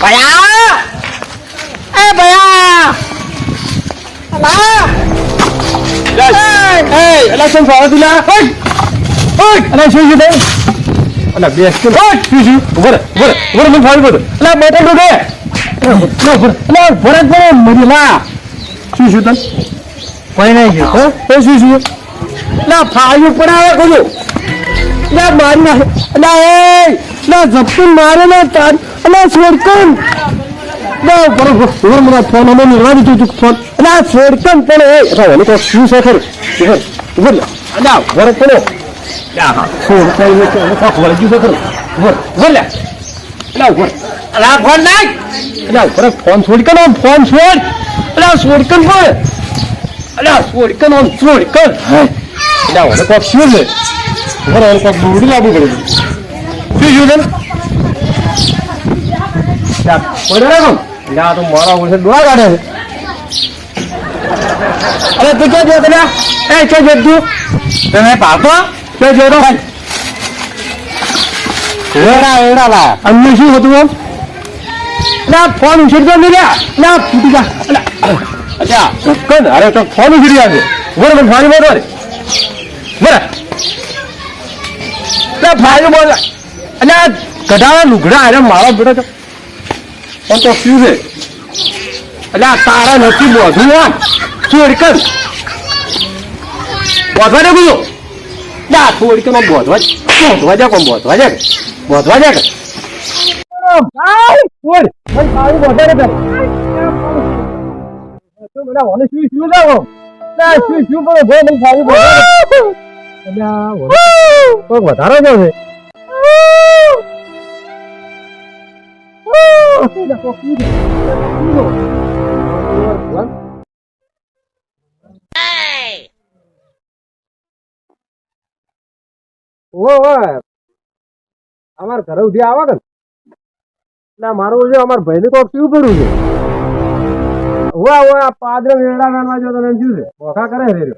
ભયા! એ ભયા! અલા એ એલા શું ફાવા ઓય અલા શું છે અલા બેસ કે શું શું ઉભર ઉભર ઉભર મને ફાવી બોલ અલા બેટા ડોડે અલા ભરત ભરે મરી લા. શું શું તન કોઈ નહીં ગયો હો? એ શું શું અલા ફાવી પડાવે કોજો અલા મારી ના અલા એ અલા જપ્તી મારે ના તાર અને છોડકન ના પર ઉભર મને ફોન અમે નિર્વા દીધું તું ફોન. આ છોડકન પણ એ અલા મને તો શું છે ખરું ઉભર ઉભર અલા ભરત પડો છોડ કઈ ને તો કોક વળગ્યું છે ખરું. ઉભર ઉભર લે અલા ઉભર અલા ફોન નાખ અલા ઉભર ફોન છોડકન આમ ફોન છોડ? અલા છોડકન પણ અલા છોડકન આમ છોડકન અલા મને કોક શું છે? ઉભર મને કોક દૂડી લાવવું પડે. શું શું તો મારા ઓળખે દોડા કાઢે છે. અરે તું ક્યાં જતો લ્યા એ ક્યાં જતો તું? તમે પાકો? ક્યાં ભાઈ એડા એડા લા અમને શું હતું ના ફોન ઉછેરતો નહીં લ્યા ના ફૂટી જા. અચ્છા કન અરે તો ફોન ઉછેરી આજે મને ફાણી બોલ. ના ફાણી બોલ અલ્યા ગઢાળા લુગડા અરે મારો બેટો તો. પણ તો શું છે? અલ્યા તારા નથી બોધું આમ ચોરી કર બોધવા દે ગુજો ના થોડી કે બોધવા બોધવા જા કોમ બોધવા જા? બોધવા જા? ભાઈ બોલ. ભાઈ પાણી બોધવા દે તો બધા ઓને શું શું જાવ ના શું શું બોલો ભાઈ મને પાણી બોધવા વધારો જો છે ઓ અમાર ઘરે ઉઠી આવે ને ના મારું છે અમાર ભાઈ ને કોક શું પડ્યું છે. હોવા હોવા પાદરે વેડા વેણવા જો તને શું છે. બોખા કરે રે.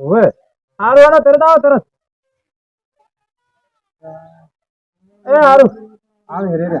હોવે સારું હાલો તરત આવો તરત એ સારું આવે રે. રે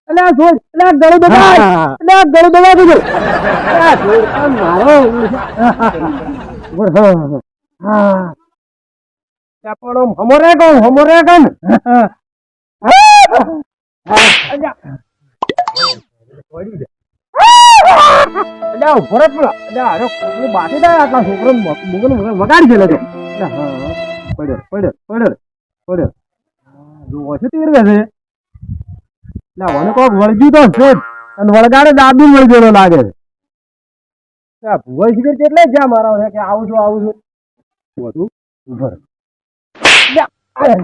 એટલે આ છોડ એટલે આ ગળું દબાય એટલે આ ગળું દબાય એટલે આ છોડ આ મારો હા પણ આમ હમોરે કોણ હમોરે પેલા. અરે બાટી દે આટલા છોકરો વગાડી પડ્યો પડ્યો પડ્યો પડ્યો. ના કોક વળગ્યું તો છે અને વળગાડે દાદુ મળી લાગે છે. ભુવાઈ શિખર કેટલે જ્યાં મારા કે આવું છું આવું છું. બધું ઉભર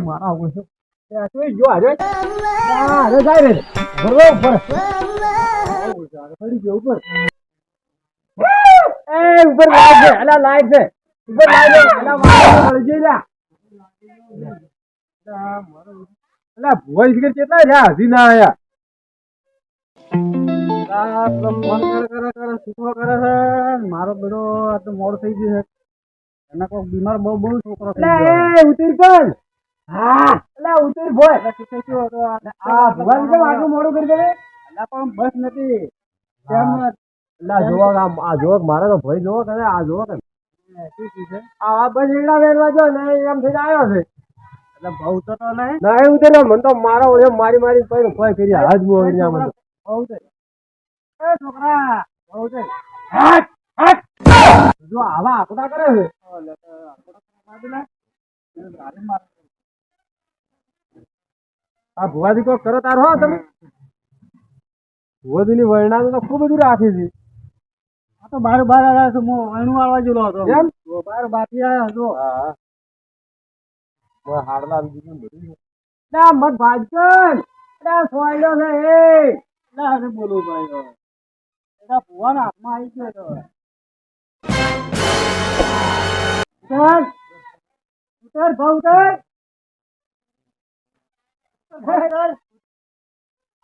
મારા આવું છું. ઉપર ઉપર અલા ભુવાઈ સિગર કેટલા છે? હજી ના આયા. મારો બેડો આ તો મોડ થઈ ગયું છે. એના કોઈ બીમાર બહુ બહુ છોકરો ઉતર કર હા. એટલે ઉતરી ભોય. આ કેમ આટલું મોડું કરી દે? એટલે પણ બસ નથી. કેમ એટલે જોવા આ જોવા મારે તો ભય જોવો કરે આ જોવો કે આ બસ એડા વેરવા જો ને એમ થઈને આવ્યો છે. એટલે બહુ તો તો નહીં. ના મને તો મારો એમ મારી મારી કોઈ કોઈ કરી હાથ મો અહીંયા મને બહુ છે એ છોકરા બહુ છે હટ હટ જો આવા આકડા કરે છે. આ ભુવાજી કોઈ કરો તાર હો તમે. ભુવાજી ની વર્ણા તો ખૂબ બધું રાખી છે. આ તો બાર બાર આવ્યા છે. હું અણુ વાળવા જેલો હતો. એમ? બાર બાકી આવ્યા હતો. હા. હાડલા બીજું બધું. ના મત ભાજકન ના સોયલો છે એ. ના બોલું ભાઈ એના ભુવાના હાથમાં આવી ગયો તો ઉતર. ઉતર ભાવ ઉતર. ઉતર, ઉતર.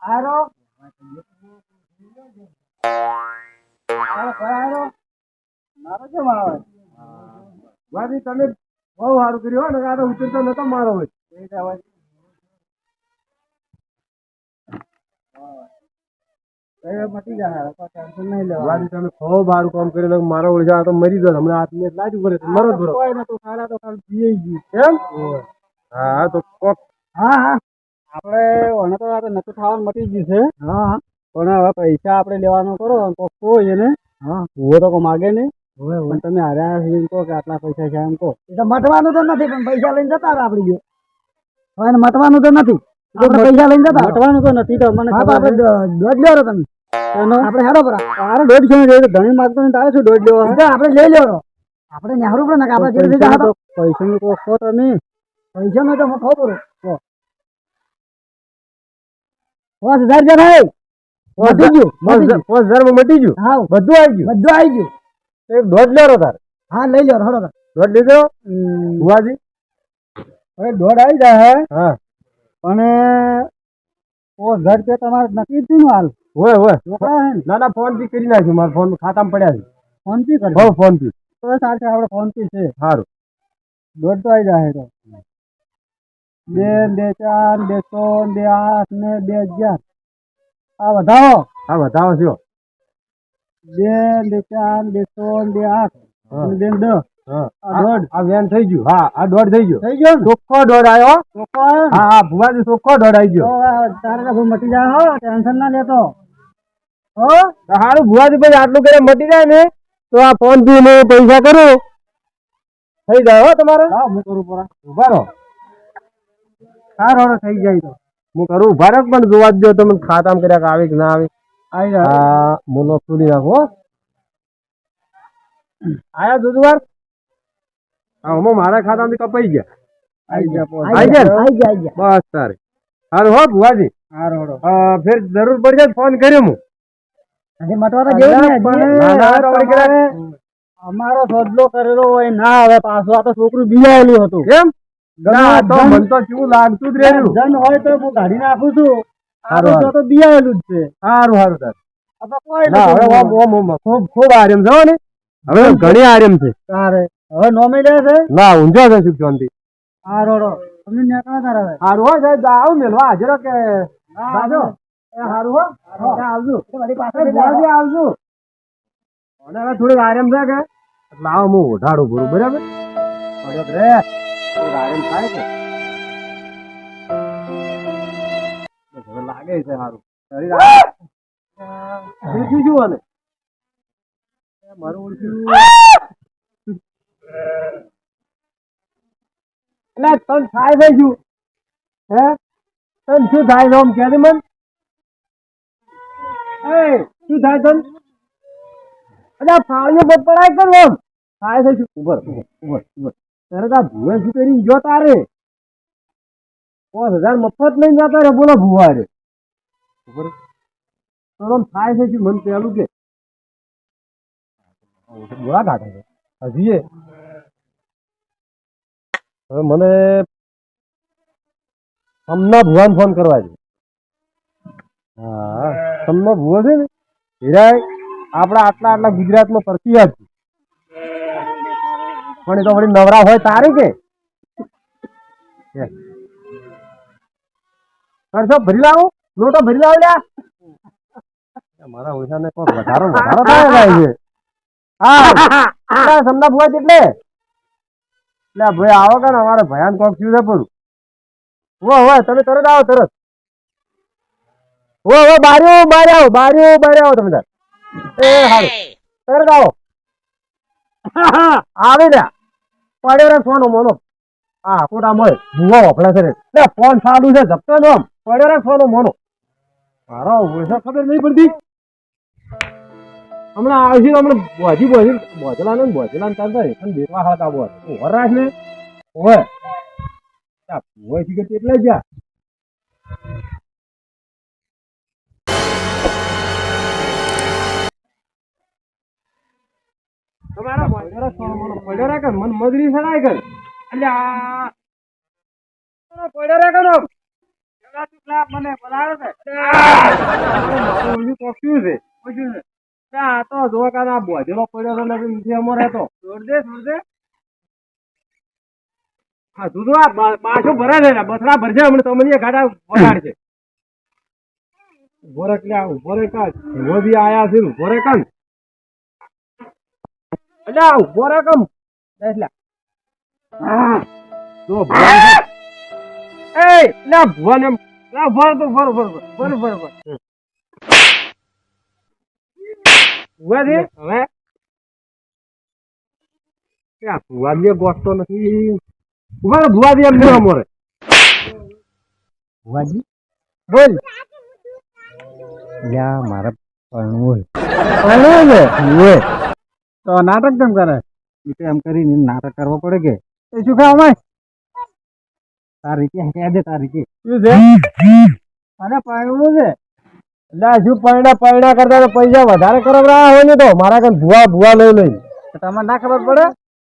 આરો આરો આરો મારો કેમ આવે? વાજી તમે બહુ સારું કર્યું ને આ તો ઉતરતો નતો મારો હોય. મટી જાય ટેન્શન નહીં લેવાનું. તમે ખૂબ સારું કામ કરીને મારો ઓળખા તો મરી ગયો હમણાં હાથ ને લાજ ઉપર મરો જ બરો નતું ખાલા તો ખાલી પીએ ગયું એમ હા તો કોક હા હા. આપણે ઓને તો આ તો નતું મટી ગયું છે. હા પણ હવે પૈસા આપણે લેવાનો કરો તો કોઈ એને હા. હું તો કોઈ માગે નહીં. પણ તમે હાર્યા છે એમ કહો કે આટલા પૈસા છે એમ કહો. એ તો મટવાનું તો નથી પણ પૈસા લઈને જતા રહે આપણી હવે મટવાનું તો નથી. આપણે પૈસા લઈને જતા મટવાનું તો નથી તો મને આપણે દોઢ લેવો તમે. આપણે હેરો પર તારે દોઢ છે ઘણી માગતો ને તારે શું દોઢ લેવો. આપણે લઈ લેવો. આપણે નેહરું પડે ને કે આપણે જેટલી પૈસા નું કહો તમે. પૈસા નું તો હું ખબર પાંચ હજાર રૂપિયા થાય. મટી ગયું પાંચ હજાર મટી ગયું? હા બધું આવી ગયું? બધું આવી ગયું. એક દોઢ લેરો તાર. હા લઈ લો હળો દોઢ લીધો? ભુવાજી? હવે દોઢ આવી જાય હા. પણ ઓ ઘર રૂપિયા તમારે નક્કી થયું હાલ. હોય હોય. હે ના? ના ફોનથી કરી નાખ્યું મારા ફોન ખાતામાં પડ્યા છે. ફોનથી કરી હો ફોનથી તો સાચે આપણે ફોનથી છે. સારું દોઢ તો આવી જાય તો. બે બે ચાર બે ત્રણ બે આઠ ને બે અગિયાર. આ વધાવો. હા વધાવો છો બે બે ચાર બે ત્રણ બે આઠ. અને બે દસ. આ. વેન થઈ ગયું. હા આ દોઢ થઈ ગયો. થઈ ગયો ચોખ્ખો દોઢ આવ્યો ચોખ્ખો? હા હા ભુવાજી ચોખ્ખો દોઢ આવી ગયો. તારે તો મટી જાય હો ટેન્શન ના લેતો. હો? તો સારું ભુવાજી ભાઈ આટલું કરે મટી જાય ને તો આ ફોન હું પૈસા કરું. થઈ જાય હો તમારે? હા હું કરું પરા. ઊભા રહો. સારો થઈ જાય તો. હું કરું. ઊભા રહો પણ જોવા દો તમે ખાતામાં કર્યા આવે કે ના આવે. આ મુનો ખોલી નાખો હો. આયા દુધવાર હા હમણાં મારા ખાતામાંથી કપાઈ ગયા. આવી ગયા? આવી ગયા? આવી ગયા બસ તારે. સારું હો ભુવાજી. ફેર જરૂર પડશે ફોન કર્યો હું હજી મટવાતા જેવું ને, અમારો સોદલો કરેલો હોય ના હવે પાછો આ તો છોકરું બીજાયેલું હતું. કેમ? ના તો મને તો કેવું લાગતું જ રહેલું. જન હોય તો હું કાઢી નાખું છું. સારું, તો બિયાયેલું જ છે. સારું. સારું તાર ખૂબ ખૂબ આર્યમ ને. હવે ઘણી આર્યમ છે. તારે હવે નોમે લે છે? ના ઊંઝો છે સુખ શાંતિ હવે? હો સાહેબ આવ મેલવા હાજર કે બાજો. સારું હો. આવજો. આવજો. અને હવે આરામ છે કે? લાવ હું ઓઢાડું બરોબર? બરાબર રે. થાય છે લાગે છે સારું શરીર શું આને? મારું ઓળખ્યું એટલે તન થાય થઈ ગયું હે? તન શું થાય છે આમ કહેજે મન? એ શું થાય તન? અરે ફાળીઓ બપડાય કરો કર થાય થઈ ગયું ઉભર ઉભર ઉભર તારે તા ભૂવે શું કરી ગયો તારે? પાંચ હજાર મફત લઈને જતા રે બોલો ભુવા રે આમ થાય છે મન પેલું કે. ગોળા કાઢે છે. હજી હવે મને સમના ભુવાન ફોન કરવા છે. હા, તમને ભુવો છે ને? હીરાય આપણા આટલા આટલા ગુજરાતમાં પ્રખ્યાત છે પણ એ તો વળી નવરા હોય તારે કે? કરશો ભરી લાવો? લોટો ભરી લાવો લ્યા. મારા ઓછાને કોઈ વધારો વધારો થાય જાય છે? હા સમના ભુવા એટલે એટલે ભાઈ આવો કે અમારે ભયાન કોક થયું છે પણ. હો હો તમે તરત આવો તરત. હો હો બાર્યો બાર આવો બાર્યો બાર આવો તમે તાર. એ હારું. તરત આવો. આવે લ્યા. પડ્યો રે સોનો મોનો. હા કોટા મળે ભૂવા વપડા છે લે, ફોન સાડું છે જપતો નો પડ્યો ફોન મોનો. મારો ઓછા ખબર નહીં પડતી. હમણાં આવશે હમણાં બોજી બોજી બોજલા ને બોજલા ચાલતા પણ બેટવા હતા ઓવર રાખ ને. ઓય કે એટલે જા તમારા પડ્યો રે પડ્યો રે કે મન મજરી સડાય કર હા, તું આ બાછો ભરે છે ને હમણાં તમને ગાડા વગાડશે ઊભો રે એટલે ઊભો રે આયા છે ઊભો એટલે ઊભો રે કમ હા ભગવાન એ ના ભગવાન એમ. ના ભર તો ભર ભર ભર ભર ભર ભર. હવે? આ ગોઠતો નથી. રહો, ભુવાદી એમ નહીં અમોરે ભુવાજી બોલ. યા મારા પરણવું પરણવું તો નાટક કેમ કરે? એ તો એમ કરીને નાટક કરવો પડે કે? એ શું ખાવા માં તારી રીતે કહે દે તારી રીતે શું છે? અને પરણવું છે. એટલે શું પરણા પરણા કરતા તો પૈસા વધારે કરવરા હોય ને તો મારા કાન ભુવા ભુવા લઈ લઈ. તમને ના ખબર પડે?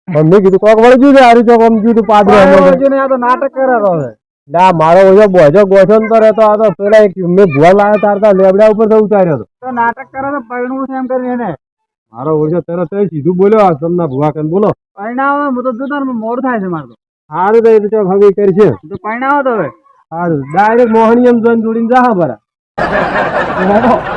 મમ્મી કીધું કોક વળી ગયું છે હારી ચોક આમ કીધું પાદરું ને આ તો નાટક કરે તો ના મારો ઓછો બોજો ગોઠો તો આ તો પેલા એક મેં ભુવા લાવ્યો તારતા તાર લેબડા ઉપર તો ઉતાર્યો તો નાટક કરે તો પરણું છે એમ કરીને. મારો ઓરજો તરત જ સીધું બોલ્યો આ તમને ભુવા કન બોલો. પરણાવો હું તો જોતા મોર થાય છે મારું સારું તો એ તો ચોક હવે કરશે તો પરણાવો તો હવે. સારું ડાયરેક્ટ મોહણી એમ જોઈને જોડીને જા બરા